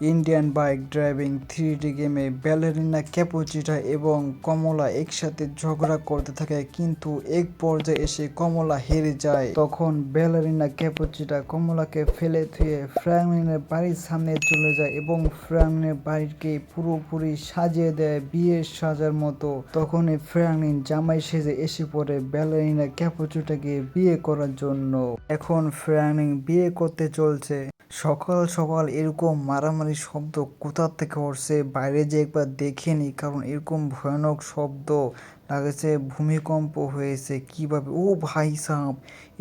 Indian bike driving three D গেমে ballerina ক্যাপোচিটা এবং কমলা একসাথে ঝগড়া করতে থাকে। কিন্তু এক পর্যায়ে এসে কমলা হেরে যায়। তখন ব্যালেরিনা ক্যাপোচিটা কমলাকে ফেলে থুয়ে ফ্র্যাঙ্কলিনের বাড়ির সামনে চলে যায় এবং ফ্র্যাঙ্কলিনের বাড়িকে পুরোপুরি সাজিয়ে দেয় বিয়ের সাজার মতো। তখনই ফ্র্যাঙ্কলিন জামাই সেজে এসে পড়ে ব্যালেরিনা ক্যাপোচিটাকে বিয়ে করার জন্য। এখন ফ্র্যাঙ্কলিন বিয়ে করতে চলছে। সকাল সকাল এরকম মারামারি শব্দ কোথা থেকে হচ্ছে বাইরে যে একবার দেখে নি, কারণ এরকম ভয়ানক শব্দ লাগছে, ভূমিকম্প হয়েছে, কীভাবে? ও ভাই সাহ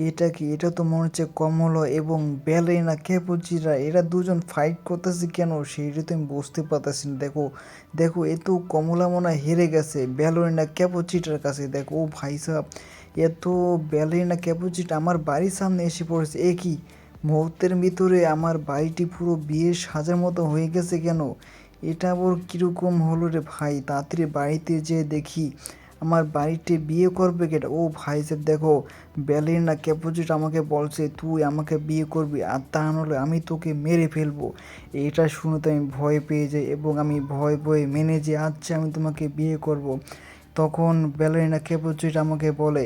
এটা কি? এটা তো মনে হচ্ছে কমল এবং ব্যালেরিনা ক্যাপুচিরা, এরা দুজন ফাইট করতেছে কেন? সেইটা তো আমি বুঝতে পারতেছি না। দেখো দেখো, এ তো কমলা মনে হেরে গেছে ব্যালেরিনা ক্যাপুচিটার কাছে। দেখো, ও ভাই সাহ এত ব্যালেরিনা ক্যাপুচিটা আমার বাড়ির সামনে এসে পড়েছে। এ কি? মুহূর্তের ভিতরে আমার বাড়িটি পুরো বিয়ের সাজার মতো হয়ে গেছে কেন? এটা আবার কীরকম হলো রে ভাই? তাড়াতাড়ি বাড়িতে যেয়ে দেখি। আমার বাড়িতে বিয়ে করবে কেটা ও ভাই সাহেব, দেখো ব্যালেরিনা ক্যাপোজিট আমাকে বলছে, তুই আমাকে বিয়ে করবি আর তা নাহলে আমি তোকে মেরে ফেলব। এটা শুনে তো আমি ভয় পেয়ে যাই এবং আমি ভয় ভয়ে মেনে যে আচ্ছা আমি তোমাকে বিয়ে করব। তখন ব্যালেরিনা ক্যাপোজিট আমাকে বলে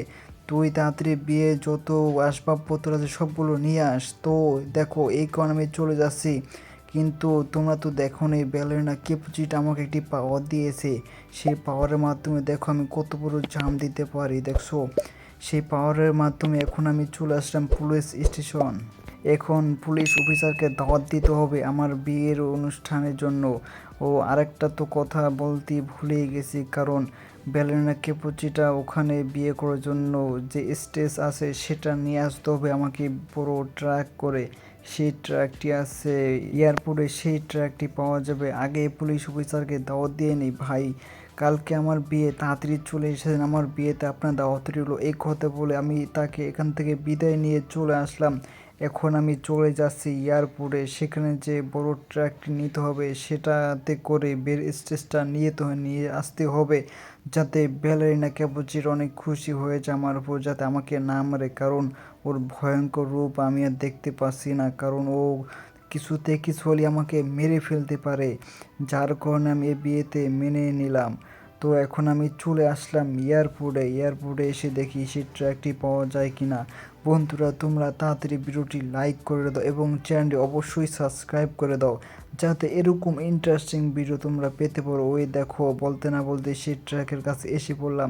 তুই তাড়াতাড়ি বিয়ে যত আসবাবপত্র আছে সবগুলো নিয়ে আস। তো দেখো, এই কারণে আমি চলে যাচ্ছি। কিন্তু তোমরা তো দেখো নি ব্যালেরিনা কেপুচিটা আমাকে একটি পাওয়ার দিয়েছে। সেই পাওয়ারের মাধ্যমে দেখো আমি কত বড় জাম দিতে পারি, দেখছ? সেই পাওয়ারের মাধ্যমে এখন আমি চলে আসলাম পুলিশ স্টেশন এখন পুলিশ অফিসারকে দাওয়াত দিতে হবে আমার বিয়ের অনুষ্ঠানের জন্য। ও আরেকটা তো কথা বলতে ভুলেই গেছি, কারণ ব্যালেরিনা কেপুচিটা ওখানে বিয়ে করার জন্য যে স্টেজ আছে সেটা নিয়ে আসতে হবে। আমাকে বড় ট্রাক করে। সেই ট্র্যাকটি আছে এয়ারপোর্টে। সেই ট্র্যাকটি পাওয়া যাবে। আগে পুলিশ অফিসারকে দাওয়াত দিয়ে নিই। ভাই, কালকে আমার বিয়ে। তাড়াতাড়ি চলে এসেছেন আমার বিয়েতে। আপনার দাওয়াত রইল। এই কথা বলে আমি তাকে এখান থেকে বিদায় নিয়ে চলে আসলাম। এখন আমি চলে যাচ্ছি এয়ারপোর্টে। সেখানে যে বড় ট্র্যাকটি নিতে হবে, সেটাতে করে বের স্টেজটা নিয়ে তো নিয়ে আসতে হবে, যাতে ব্যালেরিনা ক্যাপুচির অনেক খুশি হয়েছে আমার উপর, যাতে আমাকে না মারে। কারণ ওর ভয়ঙ্কর রূপ আমি আর দেখতে পাচ্ছি না, কারণ ও কিছুতে কিছু হলে আমাকে মেরে ফেলতে পারে, যার কারণে আমি এ বিয়েতে মেনে নিলাম। তো এখন আমি চলে আসলাম এয়ারপোর্টে। এয়ারপোর্টে এসে দেখি সেই ট্র্যাকটি পাওয়া যায় কি না বন্ধুরা, তোমরা তাড়াতাড়ি ভিডিওটি লাইক করে দাও এবং চ্যানেলটি অবশ্যই সাবস্ক্রাইব করে দাও যাতে এরকম ইন্টারেস্টিং ভিডিও তোমরা পেতে পারো। ওই দেখো, বলতে না বলতে সেই ট্র্যাকের কাছে এসে পড়লাম।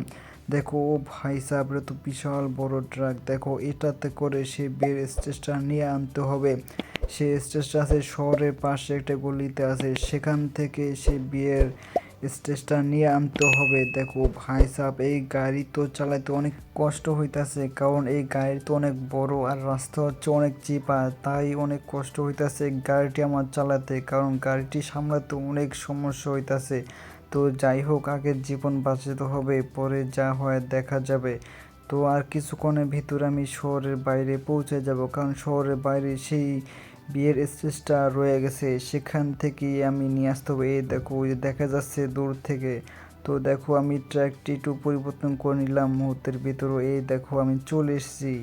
দেখো, ও ভাই সাহেবরা তো বিশাল বড় ট্রাক। দেখো, এটাতে করে সে বের স্টেজটা নিয়ে আনতে হবে। সে স্টেজটা আছে শহরের পাশে একটা গলিতে আছে। সেখান থেকে সে বিয়ের স্টেজটা নিয়ে আনতে হবে। দেখো ভাই সাহেব, এই গাড়ি তো চালাইতে অনেক কষ্ট হইতাছে, কারণ এই গাড়ি তো অনেক বড় আর রাস্তা হচ্ছে অনেক চিপা, তাই অনেক কষ্ট হইতাছে গাড়িটি আমার চালাতে, কারণ গাড়িটি সামলাতে অনেক সমস্যা হইতাছে। তো যাই হোক আগের জীবন বাঁচাতে হবে, পরে যা হয় দেখা যাবে। তো আর কিছুক্ষণের ভিতরে আমি শহরের বাইরে পৌঁছে যাব, কারণ শহরের বাইরে সেই বিয়ের স্টেজটা রয়ে গেছে, সেখান থেকেই আমি নিয়ে আসতে হবে। এই দেখো দেখা যাচ্ছে দূর থেকে। তো দেখো, আমি ট্র্যাকটি একটু পরিবর্তন করে নিলাম মুহূর্তের ভিতরে। এই দেখো, আমি চলে এসেছি।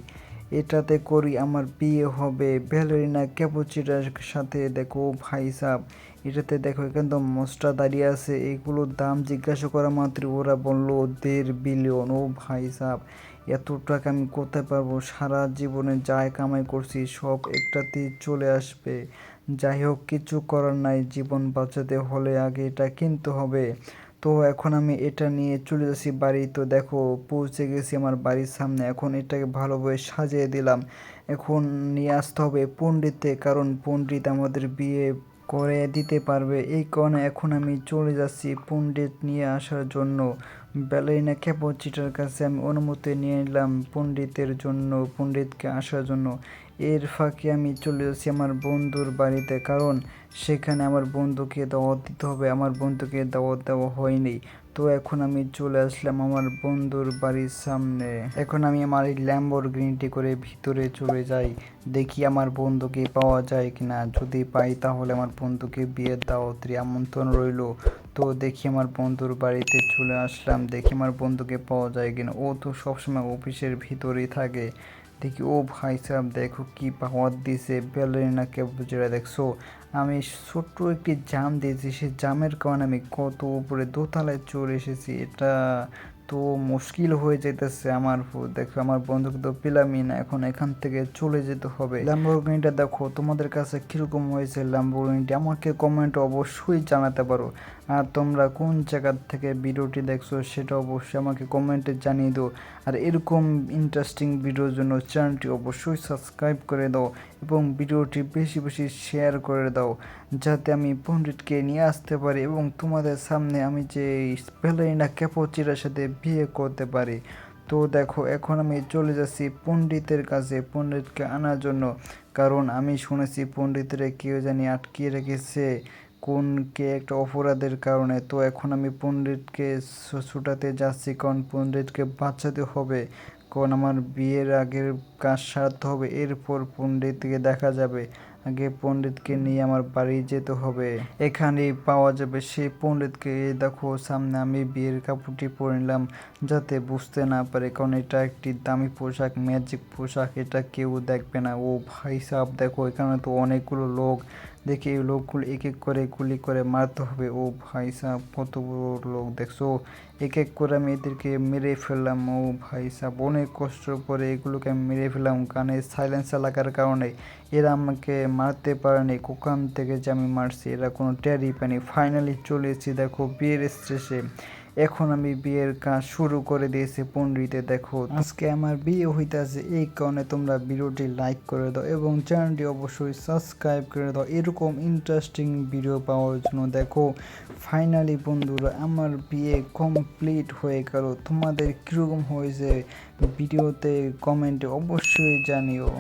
এটাতে করি আমার বিয়ে হবে। ব্যালেরিনা ক্যাপুচিটার সাথে দেখো, ভাই সাহ এটাতে দেখো তো মশটা দাঁড়িয়ে আছে। এগুলোর দাম জিজ্ঞাসা করা মাত্র ওরা বলল, দেড় বিলিয়ন। ও ভাই সাহ এত টাকা আমি কোথায় পারব, সারা জীবনে যাই কামাই করছি, সব একটাতে চলে আসবে। যাই হোক, কিছু করার নাই, জীবন বাঁচাতে হলে আগে এটা কিনতে হবে। তো এখন আমি এটা নিয়ে চলে যাচ্ছি বাড়ি। তো দেখো, পৌঁছে গেছি আমার বাড়ির সামনে। এখন এটাকে ভালোভাবে সাজিয়ে দিলাম। এখন নিয়ে আসতে হবে পণ্ডিতে কারণ পণ্ডিত আমাদের বিয়ে করে দিতে পারবে। এই কারণে এখন আমি চলে যাচ্ছি পণ্ডিত নিয়ে আসার জন্য। ব্যালেরিনা ক্যাপোচিটার কাছে আমি অনুমতি নিয়ে নিলাম পণ্ডিতের জন্য, পণ্ডিতকে আসার জন্য। এর ফাঁকে আমি চলে যাচ্ছি আমার বন্ধুর বাড়িতে, কারণ সেখানে আমার বন্ধুকে দাওয়াত দিতে হবে। আমার বন্ধুকে দাওয়াত দেওয়া হয়নি। তো এখন আমি চলে আসলাম আমার বন্ধুর বাড়ির সামনে। এখন আমি আমার এই ল্যাম্বর গ্রিনটি করে ভিতরে চলে যাই, দেখি আমার বন্ধুকে পাওয়া যায় কিনা। যদি পাই তাহলে আমার বন্ধুকে বিয়ের দাওয়াতের আমন্ত্রণ রইল। তো দেখি আমার বন্ধুর বাড়িতে চলে আসলাম, দেখি আমার বন্ধুকে পাওয়া যায় কিনা। ও তো সবসময় অফিসের ভিতরেই থাকে। দেখি, ও ভাই সাহেব, দেখো কি পাওয়ার দিছে ব্যালেরিনাকে বুঝে দেখছ? আমি ছোট্ট একটি জাম দিয়েছি, সেই জামের কারণে আমি কত উপরে দোতলায় চলে এসেছি। এটা তো মুশকিল হয়ে যেতেছে আমার। দেখো আমার বন্ধুকে তো পেলামই এখন এখান থেকে চলে যেতে হবে। ল্যাম্বরগিনিটা দেখো, তোমাদের কাছে কীরকম হয়েছে ল্যাম্বরগিনিটি আমাকে কমেন্টে অবশ্যই জানাতে পারো। আর তোমরা কোন জায়গার থেকে ভিডিওটি দেখছ সেটা অবশ্যই আমাকে কমেন্টে জানিয়ে দাও। আর এরকম ইন্টারেস্টিং ভিডিওর জন্য চ্যানেলটি অবশ্যই সাবস্ক্রাইব করে দাও এবং ভিডিওটি বেশি বেশি শেয়ার করে দাও, যাতে আমি পণ্ডিতকে নিয়ে আসতে পারি এবং তোমাদের সামনে আমি যে ব্যালেরিনা ক্যাপোচিরার সাথে বিয়ে করতে পারি। তো দেখো, এখন আমি চলে যাচ্ছি পণ্ডিতের কাছে। পণ্ডিতকে আনার জন্য। কারণ আমি শুনেছি পণ্ডিতরে কেউ জানি আটকিয়ে রেখেছে কোন কে একটা অপরাধের কারণে। তো এখন আমি পণ্ডিতকে ছুটাতে যাচ্ছি। কারণ পণ্ডিতকে বাঁচাতে হবে। কারণ আমার বিয়ের আগের কাজ সারতে হবে। এরপর পণ্ডিতকে দেখা যাবে। আগে পণ্ডিতকে নিয়ে আমার বাড়ি যেতে হবে। এখানে পাওয়া যাবে। সে পণ্ডিতকে দেখো, সামনে আমি বিয়ের কাপড়টি পরে নিলাম যাতে বুঝতে না পারে, কারণ এটা একটি দামি পোশাক, ম্যাজিক পোশাক, এটা কেউ দেখবে না। ও ভাই সাহেব, দেখো, এখানে তো অনেকগুলো লোক দেখি এই লোকগুলো এক এক করে গুলি করে মারতে হবে। ও ভাই সাহ কত বড় লোক, দেখছ? এক এক করে আমি এদেরকে মেরে ফেললাম। ও ভাই সাহ অনেক কষ্ট করে এগুলোকে আমি মেরে ফেললাম। কানে সাইলেন্সার লাগার কারণে এরা আমাকে মারতে পারেনি। কোকান থেকে যে আমি মারছি, এরা কোনো টেরই পায়নি। ফাইনালি চলে এসেছি, দেখো, বিয়ের স্টেশে এখন আমি বিয়ের কাজ শুরু করে দিয়েছি পন্ডিতে দেখো। আজকে আমার বিয়ে হইতেছে এই কারণে তোমরা ভিডিওটি লাইক করে দাও এবং চ্যানেলটি অবশ্যই সাবস্ক্রাইব করে দাও। এরকম ইন্টারেস্টিং ভিডিও পাওয়ার জন্য দেখো। ফাইনালি বন্ধুরা আমার বিয়ে কমপ্লিট হয়ে গেল। তোমাদের কীরকম হয়েছে ভিডিওতে কমেন্টে অবশ্যই জানিও।